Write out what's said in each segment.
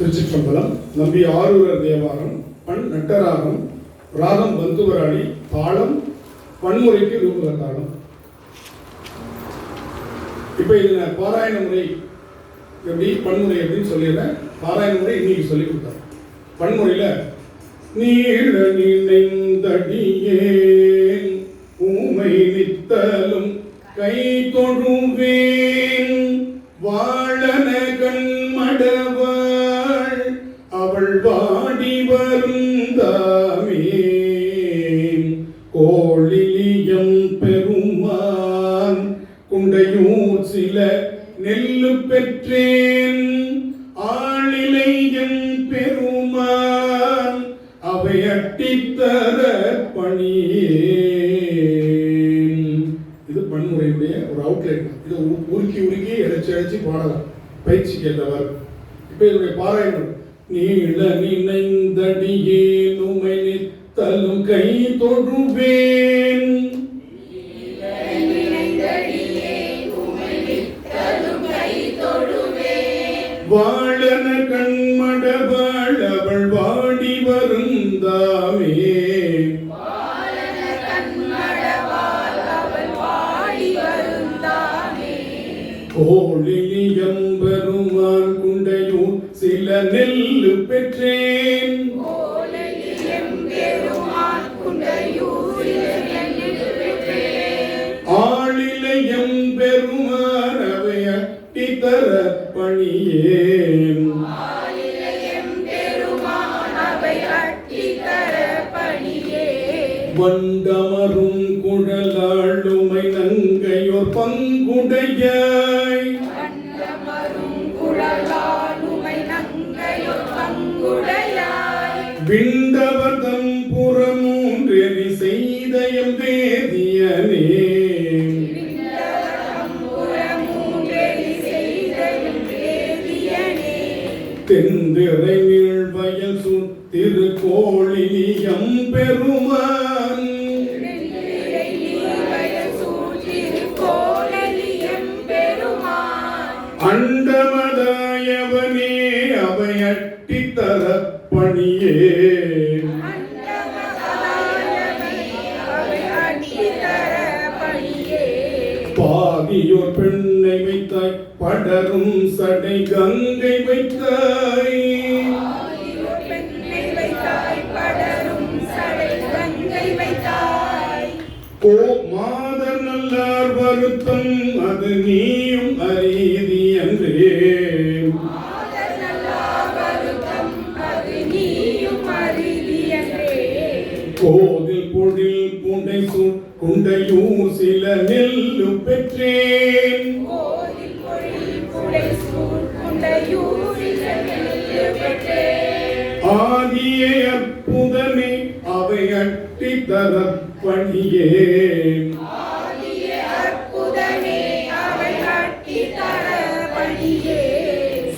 திருச்சிற்றம்பலம் நம்பி ஆரூரர் தேவாரம் பண் நட்டராகம் ராகம் பந்துவராளி தாளம் பன்முறைக்கு ரூபக தாளம் இப்போ இதில் பாராயண முறை எப்படி பன்முறை எப்படின்னு சொல்லிடுறேன். பாராயண முறை இன்னைக்கு சொல்லி கொடுத்தாங்க பன்முறையில் நீள நினைந்தடியே ஊமை நித்தலும் கை தொழுவே நெல்லு பெற்றேன். ஆளிலையன் பெருமான் அவை அட்டித்தர பணியேன். இது பன்முறையுடைய ஒரு அவுட்லைன் இது உருக்கி உருக்கி இழைச்சி இழைச்சி பாடலாம். பயிற்சி கேட்டவர். இப்போ இதனுடைய பாராயணம். நீள நினைந்தடியே நுமை நித்தலும் கை தொடுவேன். கோழிலியம் பெருமான் குண்டையும் சில நெல்லு பெற்றேன். இதயம் வேதியனே தெந்திரை நீழ்வயல் சுத்திரு கோழிலியம் பெருமான்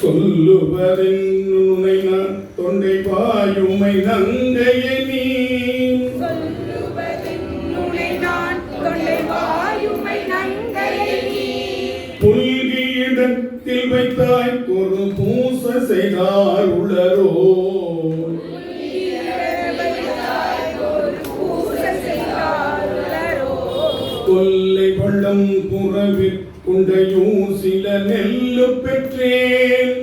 சொல்லுவரின் உனை நான் தொண்டை பாயுமை நங்கையை நீ. புல்கியிடத்தில் வைத்தாய் ஒரு பூச செய்தார் உளரோ. கொல்லை வள்ளம் புறவில் குண்டையூர் நெல்லு பெற்றேன்.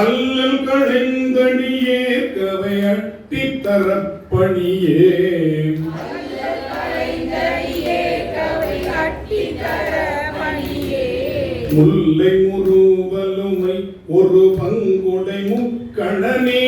அல்லல் கழிந்தடியே கவை அட்டி தரப்பணியே. முல்லை முருவலுமை ஒரு பங்குடை முக்கணனே.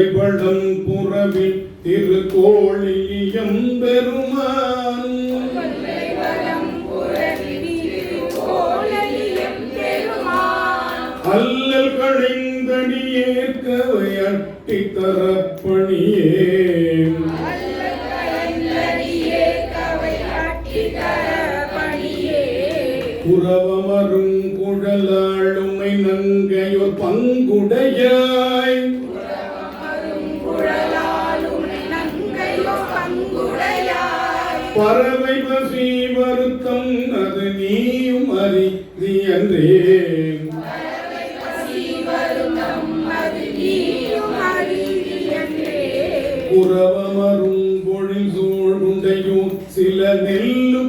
கொல்லை பழம் புறவில் திருக்கோழியம் பெருமான் அல்லல் கழிந்தடியே கவை அட்டி தரப்பணியே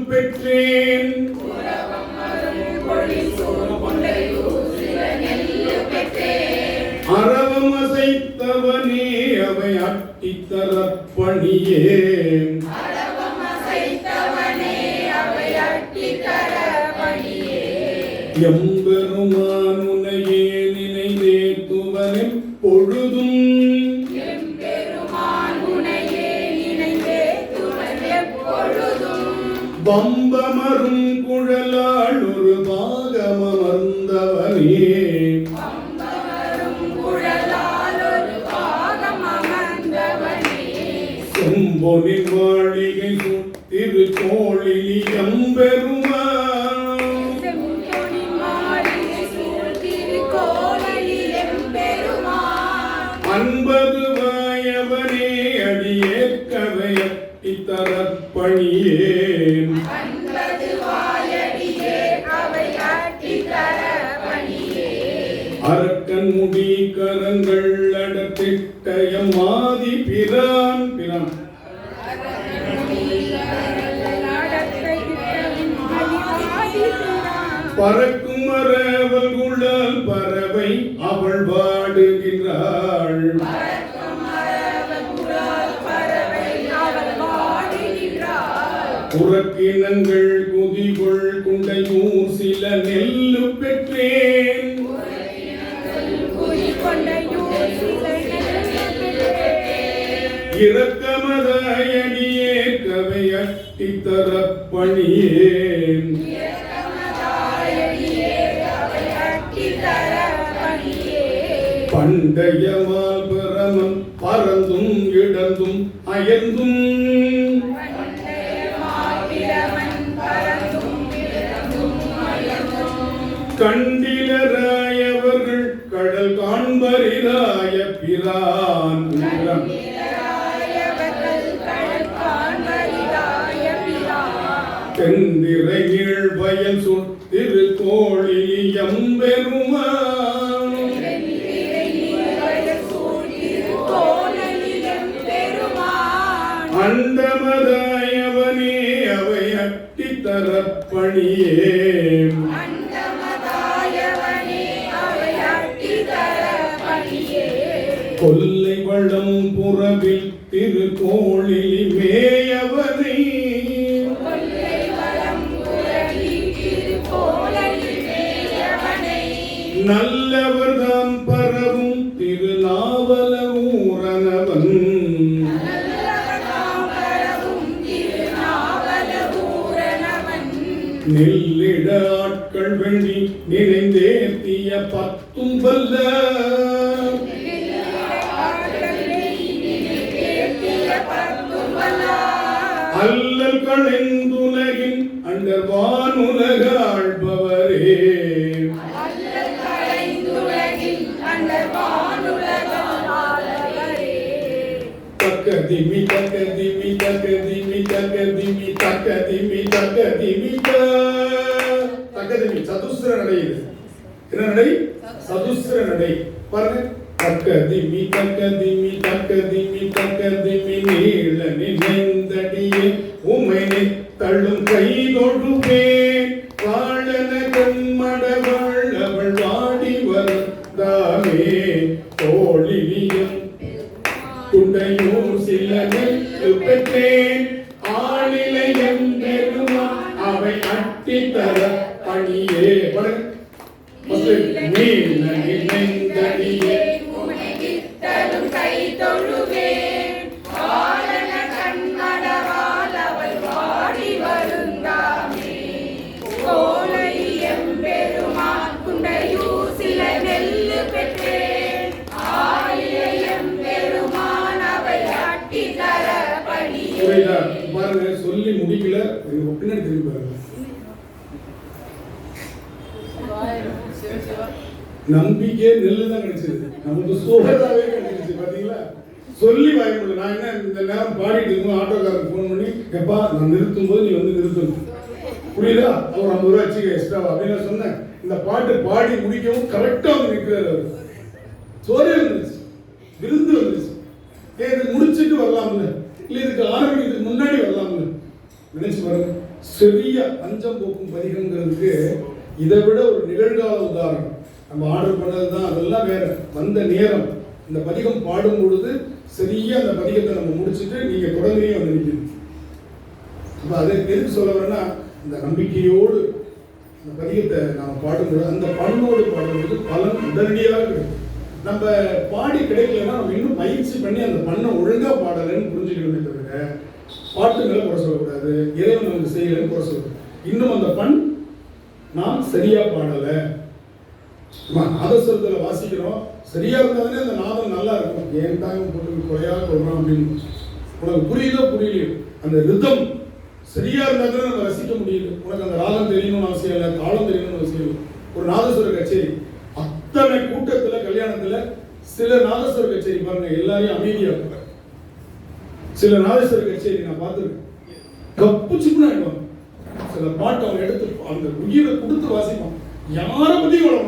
பெற்றேன் செம்பொனின் மாளிகை சுத்திரு எம்பெருமான் எம்பெருமா பறக்கும் மரவல் குழல் பறவை அவள் வாடுகின்றாள் புறக்கினங்கள் குதிகொள் குண்டையூர் சில நெல்லு பெற்றேன். இரக்கமதாயடியே கவை அட்டித்தரப் பண்டைய பண்டையமால் பறந்தும் இடந்தும் அயர்ந்தும் கண்டிலராயவர்கள் கடல் காண்பரிராய பிரான் பிரான். தெந்திரையில் வயல் சுட் திருக்கோழி எம்பெரும் அண்டமதாயவனே அவை அட்டித்தரப் பணியே கொல்லை வளம் புறவில் திருக்கோழி மேயவனை. நல்லவர்தாம் பத்தும் வல்ல அல்லல் களைந்துலகின் அண்டர் வானுலக ஆழ்பவரே தக்கதிமி தக்கதிமி தக்கதிமி தக்கதிமி தக்கதிமி தக்கதிமி தக்கதிமி. சதுஸ்ர நடை என்ன நடை? சதுஸ்ர நடை. பாருங்க. தக்க திமி தக்க திமி தக்க திமி தக்க திமி நீள நினைந்தடியே உமைனை தள்ளும் கை தொழுவே வாழ முடிக்கல. எங்க பின்னாடி திரும்பி பாருங்க. நம்பிக்கை நெல்லு தான் கிடைச்சது. நமக்கு சுகதாவே கிடைச்சிருச்சு பாத்தீங்களா? சொல்லி பயப்படல நான் என்ன இந்த நேரம் பாடிட்டு இருக்கும் ஆட்டோக்காரருக்கு ஃபோன் பண்ணி எப்பா நான் நிறுத்தும் போது நீ வந்து நிறுத்தணும். புரியுதா? அவர் ஐம்பது ரூபா வச்சுக்க எக்ஸ்ட்ரா அப்படின்னு சொன்னேன். இந்த பாட்டு பாடி முடிக்கவும் கரெக்டா வந்து நிற்கிறாரு அவர். சோறே வந்துருச்சு. விருந்து வந்துருச்சு. ஏ இது முடிச்சுட்டு வரலாம்ல. இல்லை இதுக்கு ஆரம்பிக்கிறதுக்கு முன்னாடி வரலாம்ல. நினைச்சு பாருங்க சிறிய பஞ்சம் போக்கும் பதிகங்கிறதுக்கு இதை விட ஒரு நிகழ்கால உதாரணம். நம்ம ஆர்டர் பண்ணது தான் அதெல்லாம் வேற. வந்த நேரம். இந்த பதிகம் பாடும் பொழுது சரியா அந்த பதிகத்தை நம்ம முடிச்சுட்டு நீங்க குழந்தையே வந்து நிற்கணும் அப்போ அதை எதுக்கு சொல்ல வரேன்னா இந்த நம்பிக்கையோடு இந்த பதிகத்தை நாம் பாடும்போது அந்த பண்போடு பாடும்போது பலன் உடனடியாக கிடைக்கும். நம்ம பாடி கிடைக்கலன்னா நம்ம இன்னும் பயிற்சி பண்ணி அந்த பண்ணை ஒழுங்காக பாடலைன்னு புரிஞ்சுக்கணுமே தவிர பாட்டு குறை சொல்லக்கூடாது இறைவன் நமக்கு செய்யலைன்னு குறை சொல்லக்கூடாது. இன்னும் அந்த பண் நாம் சரியா பாடலை. ஆமா, நாதஸ்வரத்துல வாசிக்கிறோம் சரியா இருந்தாலே அந்த நாதம் நல்லா இருக்கும். ஏன் தாங்க போட்டு குறையா சொல்றான் அப்படின்னு உனக்கு புரியுதோ புரியலையோ அந்த ரிதம் சரியா இருந்தா தான் நம்ம ரசிக்க முடியுது. உனக்கு அந்த ராகம் தெரியணும்னு அவசியம் இல்லை தாளம் தெரியணும்னு அவசியம் இல்லை. ஒரு நாதஸ்வர கச்சேரி. அத்தனை கூட்டத்துல கல்யாணத்துல சில நாதஸ்வர கச்சேரி பாருங்க எல்லாரையும் அமைதியாக இருப்பாங்க சில நாதஸ்வர கச்சேரி நான் பார்த்துருக்கேன். கப்பு சிப்புன்னு சில பாட்டு அவங்க எடுத்து அந்த உயிரை கொடுத்து வாசிப்பான் யாரை பத்தியும் வளர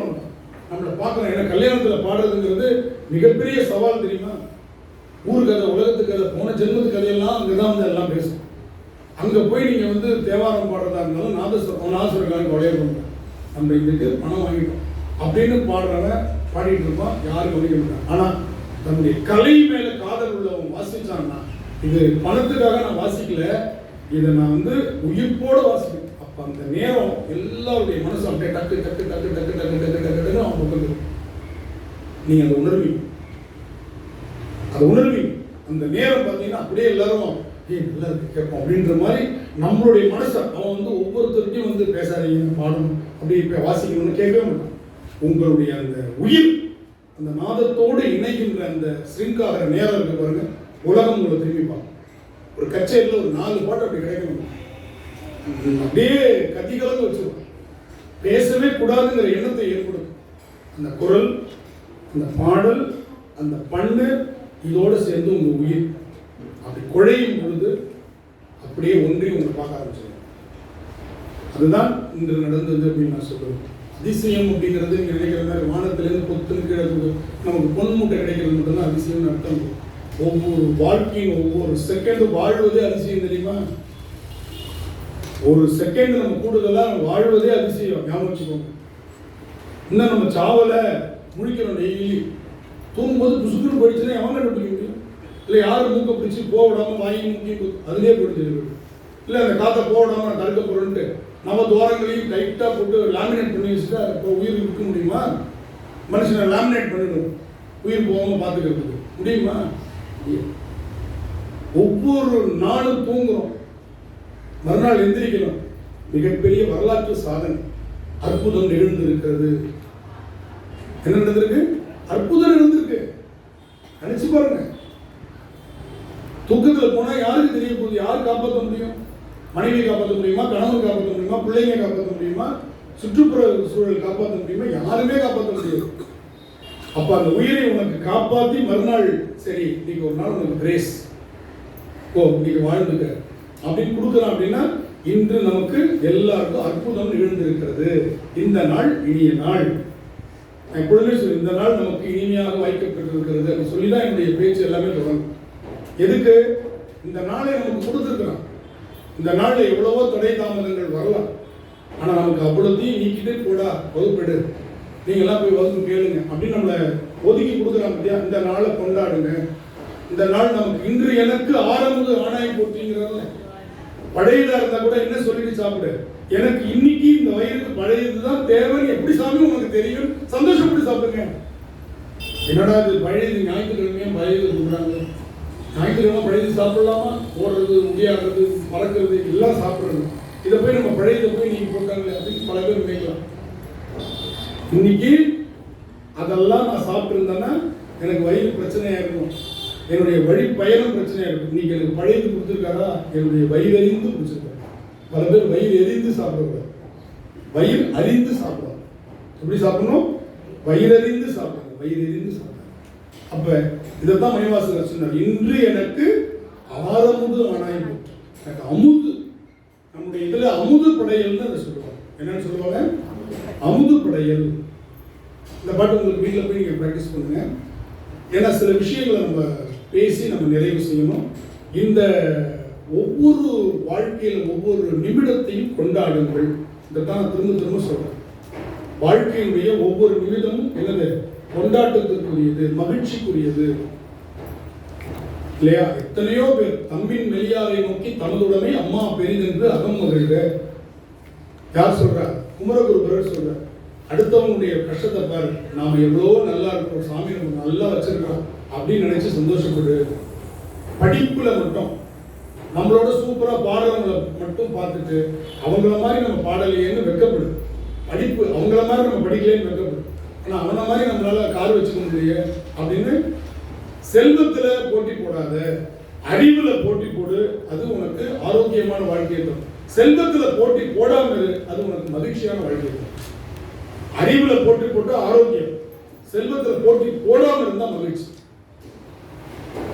நம்மளை பார்க்கலாம் ஏன்னா கல்யாணத்தில் பாடுறதுங்கிறது மிகப்பெரிய சவால் தெரியுமா? ஊர் கதை உலகத்து கதை போன ஜென்மத்து கதையெல்லாம் அங்கதான் வந்து எல்லாம் பேசும். அங்கே போய் நீங்கள் வந்து தேவாரம் பாடுறதா இருந்தாலும் நாதஸ்வரம் நாதஸ்வரக்காரன் கொலையை பண்ணுவோம் நம்ம இதுக்கு பணம் வாங்கிட்டோம். அப்படின்னு பாடுறவன் பாடிட்டு இருப்பான். யாரும் கவனிக்க மாட்டான். ஆனால் தன்னுடைய கலை மேலே காதல் உள்ளவன் வாசிச்சான்னா இது பணத்துக்காக நான் வாசிக்கல. இதை நான் வந்து உயிர்ப்போடு வாசிக்கிறேன் அப்போ அந்த நேரம் எல்லாருடைய மனசு அப்படியே டக்கு டக்கு டக்கு டக்கு டக்கு டக்கு டக்கு டக்குன்னு அவன் உட்காந்துருக்கும் நீங்கள் அதை உணர்வீங்க அதை உணர்வீங்க அந்த நேரம் பார்த்தீங்கன்னா அப்படியே எல்லாரும் ஏ நல்லா இருக்கு கேட்போம். அப்படின்ற மாதிரி நம்மளுடைய மனசை அவன் வந்து ஒவ்வொருத்தருக்கும் வந்து பேசாதீங்க பாடணும் அப்படி இப்போ வாசிக்கணும்னு கேட்கவே மாட்டான். உங்களுடைய அந்த உயிர் அந்த நாதத்தோடு இணைகின்ற அந்த ஸ்ரிங்காகிற நேரம் இருக்கு பாருங்க. உலகம் உங்களை திரும்பி பார்க்கும். ஒரு கச்சேரியில் ஒரு நாலு பாட்டு அப்படி கிடைக்கணும். அப்படியே கத்தி கலந்து வச்சிருக்கோம். பேசவே கூடாதுங்கிற எண்ணத்தை ஏற்படுத்தும். அந்த குரல் அந்த பாடல் அந்த பண்ணு இதோடு சேர்ந்து உங்கள் உயிர். அப்படி குழையும் பொழுது அப்படியே ஒன்றி உங்களை பார்க்க ஆரம்பிச்சிடும். அதுதான் இன்று நடந்தது அப்படின்னு நான் சொல்லுவேன் அதிசயம் அப்படிங்கிறது இங்க நினைக்கிற மாதிரி வானத்திலேருந்து பொத்துன்னு கீழே நமக்கு பொன் மூட்டை கிடைக்கிறது மட்டும்தான் அதிசயம்னு அர்த்தம். ஒவ்வொரு வாழ்க்கையும் ஒவ்வொரு செகண்ட் வாழ்வதே அதிசயம் தெரியுமா? ஒரு செகண்ட் நம்ம கூடுதலாக வாழ்வதே அதிசயம். ஞாபகம் வச்சுக்கோங்க. இன்னும் நம்ம சாவலை முழிக்கிறோம் டெய்லி தூங்கும்போது புசுக்குன்னு போயிடுச்சுன்னா எவன் கண்டுபிடிக்க முடியும் இல்லை யாரும் மூக்க பிடிச்சி போக விடாமல் வாங்கி மூக்கி அதுலேயே போயிடுச்சு இல்லை அந்த காற்றை போக விடாம நான் தடுக்க போகிறேன்ட்டு நம்ம துவாரங்களையும் டைட்டாக போட்டு லாமினேட் பண்ணி வச்சுட்டா இப்போ உயிர் இருக்க முடியுமா? மனுஷனை லாமினேட் பண்ணிடும் உயிர் போகாமல் பார்த்துக்கிறதுக்கு. முடியுமா? ஒவ்வொரு நாளும் தூங்குறோம். மறுநாள் எந்திரிக்கணும் மிகப்பெரிய வரலாற்று சாதனை. அற்புதம் நிகழ்ந்திருக்கிறது. என்ன நடந்திருக்கு? அற்புதம் நடந்திருக்கு நினைச்சு பாருங்க. தூக்கத்தில் போனால் யாருக்கு தெரிய போகுது? யார் காப்பாற்ற முடியும்? மனைவி காப்பாற்ற முடியுமா? கணவன் காப்பாற்ற முடியுமா? பிள்ளைங்க காப்பாற்ற முடியுமா? சுற்றுப்புற சூழல் காப்பாற்ற முடியுமா? யாருமே காப்பாற்ற முடியாது. அப்ப அந்த உயிரை உனக்கு காப்பாத்தி மறுநாள் சரி இன்னைக்கு ஒரு நாள் உனக்கு கிரேஸ் ஓ இன்னைக்கு வாழ்ந்துக்க. அப்படின்னு கொடுக்குறான் அப்படின்னா இன்று நமக்கு எல்லாருக்கும் அற்புதம் நிகழ்ந்திருக்கிறது. இந்த நாள் இனிய நாள். எப்பொழுதுமே சொல்லி இந்த நாள் நமக்கு இனிமையாக வாய்க்கப்பட்டிருக்கிறது அப்படின்னு சொல்லி தான் என்னுடைய பேச்சு எல்லாமே தொடங்கும் எதுக்கு? இந்த நாளை நமக்கு கொடுத்துருக்குறான். இந்த நாளில் எவ்வளவோ தடை தாமதங்கள் வரலாம். ஆனால் நமக்கு அவ்வளோத்தையும் நீக்கிட்டு போடா வகுப்பெடு. நீங்களாம் போய் வகுப்பு கேளுங்க. அப்படின்னு நம்மளை ஒதுக்கி கொடுக்குறாங்க இல்லையா? இந்த நாளை கொண்டாடுங்க. இந்த நாள் நமக்கு இன்று எனக்கு ஆரம்பது ஆணாய் போட்டிங்கிறதுல பழையதா இருந்தா கூட என்ன சொல்லிட்டு சாப்பிடு? எனக்கு இன்னைக்கு இந்த வயது பழையது தான் தேவைன்னு எப்படி சாமி உனக்கு தெரியும்? சந்தோஷப்பட்டு சாப்பிடுங்க. என்னடா இது பழையது? ஞாயிற்றுக்கிழமையே பழையது கொடுக்குறாங்க. ஞாயிற்றுக்கிழமை பழையது சாப்பிடலாமா? ஓடுறது முடியாடுறது பறக்கிறது எல்லாம் சாப்பிடுறது இதை போய் நம்ம பழையதை போய் நீங்க போட்டாங்க அப்படின்னு பல பேர் நினைக்கலாம். இன்னைக்கு அதெல்லாம் நான் சாப்பிட்டுருந்தேன்னா எனக்கு வயிறு பிரச்சனையாக இருக்கும். என்னுடைய வழி பயணம் பிரச்சனையாக இருக்கும். இன்னைக்கு எனக்கு பழையது கொடுத்துருக்காரா? என்னுடைய வயிறு அறிந்து பிடிச்சிருக்கேன் பல பேர் வயிறு எரிந்து சாப்பிடக்கூடாது வயிறு அறிந்து சாப்பிடுவாங்க. எப்படி சாப்பிடணும்? வயிறு அறிந்து சாப்பிடுங்க வயிறு எரிந்து அப்போ அப்ப இதைத்தான் மணிவாசகர் சொன்னார். இன்று எனக்கு ஆரமுது ஆனாய் எனக்கு அமுது. நம்முடைய இதுல அமுது படையல் தான் சொல்லுவாங்க. என்னன்னு சொல்லுவாங்க? அமுது படையல் இந்த பாட்டு உங்களுக்கு வீட்டில் போய் நீங்கள் ப்ராக்டிஸ் பண்ணுங்க. ஏன்னா சில விஷயங்களை நம்ம பேசி நம்ம நிறைவு செய்யணும். இந்த ஒவ்வொரு வாழ்க்கையில் ஒவ்வொரு நிமிடத்தையும் கொண்டாடுங்கள். இதைத்தான் நான் திரும்ப திரும்ப சொல்கிறேன் வாழ்க்கையினுடைய ஒவ்வொரு நிமிடமும் என்னது? கொண்டாட்டத்திற்குரியது மகிழ்ச்சிக்குரியது. இல்லையா? எத்தனையோ பேர் தம்பின் மெலியாரை நோக்கி தனதுடனே அம்மா பெரிதென்று அகம் மகிழ்க யார் சொல்றா? குமரகுருபரர் சொல்றார். அடுத்தவங்களுடைய கஷ்டத்தை பாரு. நாம் எவ்வளோ நல்லா இருக்கோம். சாமி நம்ம நல்லா வச்சிருக்கோம் அப்படின்னு நினைச்சு சந்தோஷப்படு. படிப்பில் மட்டும். நம்மளோட சூப்பராக பாடுறவங்களை மட்டும் பார்த்துட்டு அவங்கள மாதிரி நம்ம பாடலையேன்னு வெக்கப்படு. படிப்பு அவங்கள மாதிரி நம்ம படிக்கலையேன்னு வெக்கப்படும் ஆனால் அவனை மாதிரி நம்மளால கார் வச்சுக்க முடியல அப்படின்னு செல்வத்தில் போட்டி போடாத. அறிவில் போட்டி போடு. அது உனக்கு ஆரோக்கியமான வாழ்க்கையை தரும். செல்வத்தில் போட்டி போடாமல் அது உனக்கு மகிழ்ச்சியான வாழ்க்கையை தரும். அறிவுல போட்டி போட்டு ஆரோக்கியம். செல்வத்துல போட்டி போடாம இருந்தா மகிழ்ச்சி.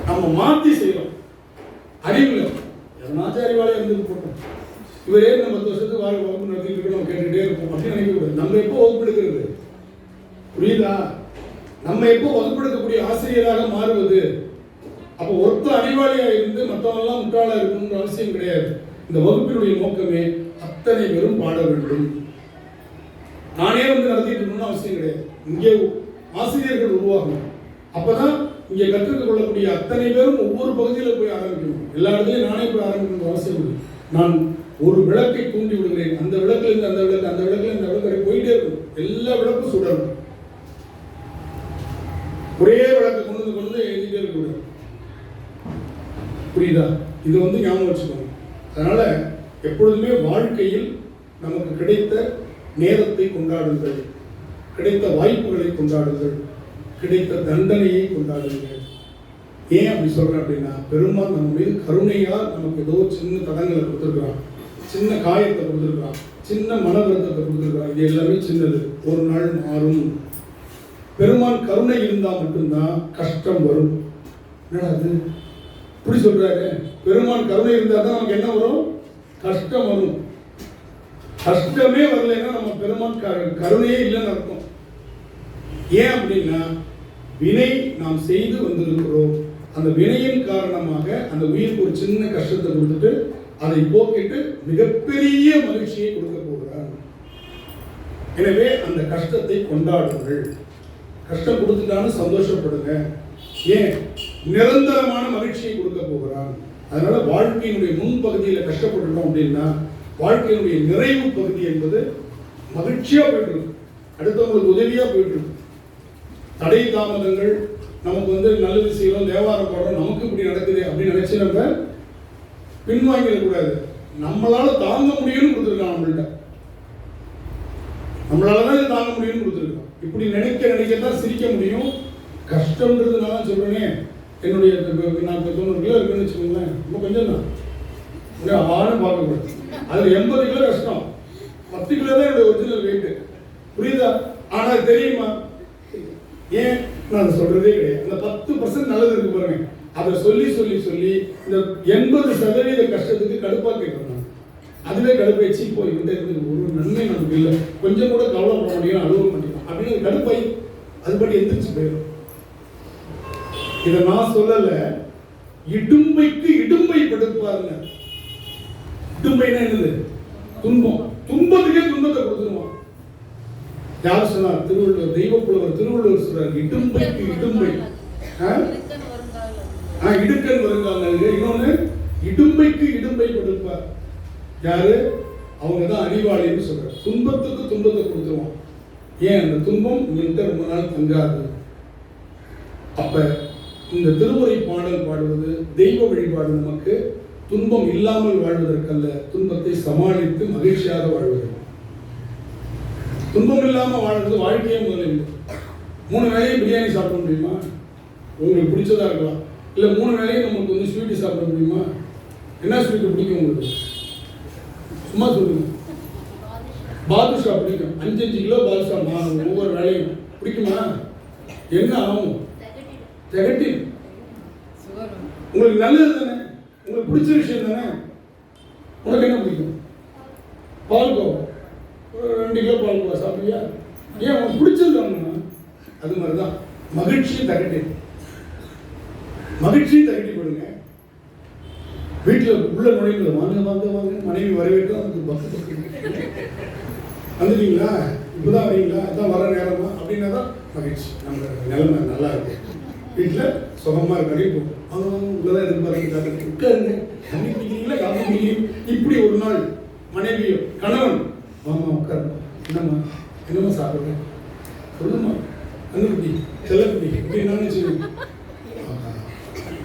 நம்ம மாத்தி செய்யறோம். அறிவுல. எதனாச்சும் அறிவாளையா இருந்து போட்டோம். இவரே நம்ம பத்து வருஷத்துக்கு வாழ்க்கை வகுப்பு நடத்திட்டு இருக்கோம். கேட்டுகிட்டே இருப்போம். அப்படின்னு நினைக்க நம்ம எப்போ வகுப்பு எடுக்கிறது? புரியுதா? நம்ம எப்போ வகுப்பெடுக்கக்கூடிய ஆசிரியராக மாறுவது? அப்போ ஒருத்த அறிவாளியாக இருந்து மற்றவங்கெல்லாம் முட்டாளாக இருக்கணும்னு அவசியம் கிடையாது. இந்த வகுப்பினுடைய நோக்கமே அத்தனை பேரும் பாட வேண்டும். நானே வந்து நடத்திட்டு இருக்கணும்னு அவசியம் கிடையாது. இங்கே ஆசிரியர்கள் உருவாகணும். அப்பதான் இங்கே கற்றுக் கொள்ளக்கூடிய அத்தனை பேரும் ஒவ்வொரு பகுதியில் போய் ஆரம்பிக்கணும். எல்லா இடத்துலையும் நானே போய் ஆரம்பிக்கணும் அவசியம் இல்லை. நான் ஒரு விளக்கை தூண்டி விடுகிறேன். அந்த விளக்குல இருந்து அந்த விளக்கு அந்த விளக்குல இந்த விளக்கு போயிட்டே இருக்கும் எல்லா விளக்கும் சுடணும். ஒரே விளக்கு கொண்டு வந்து கொண்டு எழுதிட்டே இருக்கக்கூடாது புரியுதா? இது வந்து ஞாபகம் வச்சுக்கோங்க. அதனால எப்பொழுதுமே வாழ்க்கையில் நமக்கு கிடைத்த நேரத்தை கொண்டாடுங்கள். கிடைத்த வாய்ப்புகளை கொண்டாடுங்கள். கிடைத்த தண்டனையை கொண்டாடுங்கள். ஏன் அப்படி சொல்கிறேன் அப்படின்னா பெருமாள் நம்ம மீது கருணையாக நமக்கு ஏதோ சின்ன தடங்களை கொடுத்துருக்குறான். சின்ன காயத்தை கொடுத்துருக்குறான். சின்ன மனவரத்தை கொடுத்துருக்குறான். இது எல்லாமே சின்னது. ஒரு நாள் மாறும். பெருமான் கருணை இருந்தால் மட்டும்தான் கஷ்டம் வரும். என்னடா அது இப்படி சொல்கிறாரு பெருமான் கருணை இருந்தால் தான் நமக்கு என்ன வரும்? கஷ்டம் வரும். கஷ்டமே வரலைன்னா நம்ம பெருமான் கருணையே இல்லைன்னு அர்த்தம். ஏன் அப்படின்னா வினை நாம் செய்து வந்திருக்கிறோம். அந்த வினையின் காரணமாக அந்த உயிருக்கு ஒரு சின்ன கஷ்டத்தை கொடுத்துட்டு அதை போக்கிட்டு மிகப்பெரிய மகிழ்ச்சியை கொடுக்க போகிறார். எனவே அந்த கஷ்டத்தை கொண்டாடுங்கள். கஷ்டம் கொடுத்துட்டான்னு சந்தோஷப்படுங்க. ஏன்? நிரந்தரமான மகிழ்ச்சியை கொடுக்க போகிறான் அதனால வாழ்க்கையினுடைய முன்பகுதியில் கஷ்டப்பட்டுட்டோம் அப்படின்னா வாழ்க்கையினுடைய நிறைவு பகுதி என்பது மகிழ்ச்சியாக போயிட்டு இருக்கு அடுத்தவங்களுக்கு உதவியாக போயிட்டு இருக்கு தடை தாமதங்கள் நமக்கு வந்து நல்லது செய்யறோம் தேவாரம் போடுறோம் நமக்கு இப்படி நடக்குது அப்படின்னு நினைச்சு நம்ம பின்வாங்கிடக்கூடாது நம்மளால தாங்க முடியும்னு கொடுத்துருக்கான் நம்மள்ட்ட. நம்மளால தான் இது தாங்க முடியும்னு கொடுத்துருக்கோம் இப்படி நினைக்க நினைக்க தான் சிரிக்க முடியும். கஷ்டம்ன்றது நான் தான் சொல்கிறேனே என்னுடைய நான் இப்போ தொண்ணூறு கிலோ இருக்குன்னு வச்சுக்கோங்களேன். ரொம்ப கொஞ்சம் தான் இன்னும் ஆணும் பார்க்கக்கூடாது அதில் எண்பது கிலோ கஷ்டம். பத்து கிலோ தான் என்னோட ஒரிஜினல் வெயிட்டு புரியுதா? ஆனால் தெரியுமா? ஏன்? நான் அதை சொல்றதே கிடையாது. அந்த பத்து பர்சன்ட் நல்லது இருக்கு பாருங்க. அதை சொல்லி சொல்லி சொல்லி இந்த எண்பது சதவீத கஷ்டத்துக்கு கடுப்பா கேட்கணும். அதுவே கடுப்பாயிடுச்சு இப்போ இவன்ட்ட இருந்து ஒரு நன்மை நமக்கு இல்லை. கொஞ்சம் கூட கவலைப்பட முடியும் அனுபவம் பண்ணிக்கலாம். அப்படின்னு கடுப்பாய் அதுபடி எந்திரிச்சு போயிடும். இதை நான் சொல்லலை. இடும்பைக்கு இடும்பை படுப்பாருங்க. இடும்பைன்னா என்னது? துன்பம். துன்பத்துக்கே துன்பத்தை கொடுத்துருவான் யார் சொன்னார்? திருவள்ளுவர் தெய்வப்புலவர் திருவள்ளுவர் சொல்றாரு இடும்பைக்கு இடும்பை. இடுக்கன் வருங்கால இன்னொன்னு இடும்பைக்கு இடும்பை கொடுப்பார். யாரு? அவங்க தான் அறிவாளின்னு சொல்றாரு. துன்பத்துக்கு துன்பத்தை கொடுத்துருவான். ஏன்? அந்த துன்பம் உங்கள்கிட்ட ரொம்ப நாள் தங்காது. அப்ப இந்த திருமுறை பாடல் பாடுவது தெய்வ வழிபாடு நமக்கு துன்பம் இல்லாமல் வாழ்வதற்கல்ல துன்பத்தை சமாளித்து மகிழ்ச்சியாக வாழ்வது துன்பம் இல்லாம வாழ்றது வாழ்க்கையே முதல்ல இல்லை மூணு வேளையும் பிரியாணி சாப்பிட முடியுமா? உங்களுக்கு பிடிச்சதா இருக்கலாம். இல்லை மூணு வேளையும் நமக்கு வந்து ஸ்வீட்டு சாப்பிட முடியுமா? என்ன ஸ்வீட்டு பிடிக்கும் உங்களுக்கு? சும்மா சொல்லுங்க. பாதுஷா பிடிக்கும். அஞ்சு அஞ்சு கிலோ பாதுஷா மா- ஒவ்வொரு வேலையும் பிடிக்குமா? என்ன ஆகும்? திகட்டி உங்களுக்கு நல்லது பிடிச்ச விஷயம் தானே உனக்கு என்ன பிடிக்கும்? பால்கோவா ஒரு ரெண்டு கிலோ பால்கோவா சாப்பிடுவியா? ஏன் உனக்கு பிடிச்சது அது மாதிரி தான் மகிழ்ச்சியை தகட்டி மகிழ்ச்சியை தகட்டி கொடுங்க. வீட்டில் உள்ள நுழைந்து வாங்க வாங்க வாங்க. மனைவி வரவேற்கும். அதுக்கு பக்கு பக்கு வந்துட்டீங்களா? இப்போதான் வரீங்களா? அதான் வர நேரமா? அப்படின்னா தான் மகிழ்ச்சி. நம்ம நிலைமை நல்லா இருக்கு. வீட்டில் சுகமாக இருக்காரு போகும் அவங்க வாங்க உள்ளதான் உட்காருங்க. தண்ணி குடிக்கிறீங்களா காஃபி குடிக்கிறீங்க இப்படி ஒரு நாள் மனைவியோ கணவன் வாமா உட்காருமா என்னம்மா என்னம்மா சாப்பிட்றேன் சொல்லுமா அண்ணுக்குட்டி செல்லப்படி இப்படி என்ன வச்சுக்கோங்க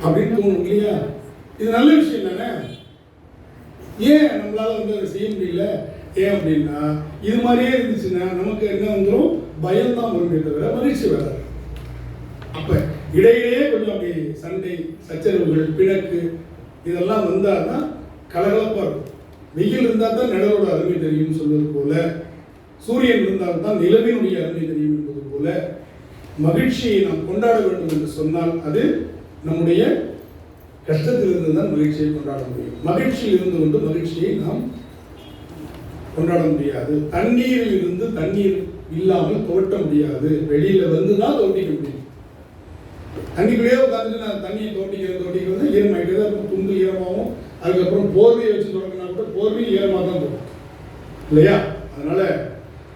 அப்படின்னு தோணும் இல்லையா? இது நல்ல விஷயம் தானே? ஏன் நம்மளால வந்து அதை செய்ய முடியல? ஏன் அப்படின்னா இது மாதிரியே இருந்துச்சுன்னா நமக்கு என்ன வந்துடும் பயம் தான் வருமே தவிர மகிழ்ச்சி வராது. அப்போ இடையிலேயே கொஞ்சம் அப்படி சண்டை சச்சரவுகள் பிணக்கு இதெல்லாம் வந்தால் தான் கலகலப்பாக இருக்கும். வெயில் இருந்தால் தான் நிழலோட அருமை தெரியும் சொல்வது போல சூரியன் இருந்தால் தான் நிலவினுடைய அருமை தெரியும் என்பது போல மகிழ்ச்சியை நாம் கொண்டாட வேண்டும் என்று சொன்னால் அது நம்முடைய கஷ்டத்திலிருந்து தான் மகிழ்ச்சியை கொண்டாட முடியும். மகிழ்ச்சியில் இருந்து கொண்டு மகிழ்ச்சியை நாம் கொண்டாட முடியாது. தண்ணீரில் இருந்து தண்ணீர் இல்லாமல் துவட்ட முடியாது. வெளியில வந்து தான் தோட்டிக்க முடியும். தண்ணிக்குள்ளேயே உட்காந்துட்டு நான் தண்ணியை தோட்டிக்கிறேன் தோட்டிக்கிறது ஈரமாகிட்டே தான் இருக்கும். துண்டு ஈரமாகவும் அதுக்கப்புறம் போர்வையை வச்சு தொடங்கினா கூட போர்வையும் ஈரமாக தான் இருக்கும் இல்லையா? அதனால்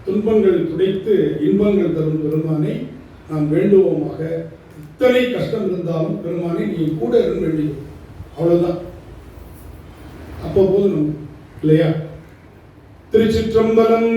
துன்பங்கள் துடைத்து இன்பங்கள் தரும் பெருமானை நாம் வேண்டுவோமாக. இத்தனை கஷ்டம் இருந்தாலும் பெருமானை நீ கூட இருந்து வேண்டியது. அவ்வளோதான் அப்போ போதும் இல்லையா? திருச்சிற்றம்பலம்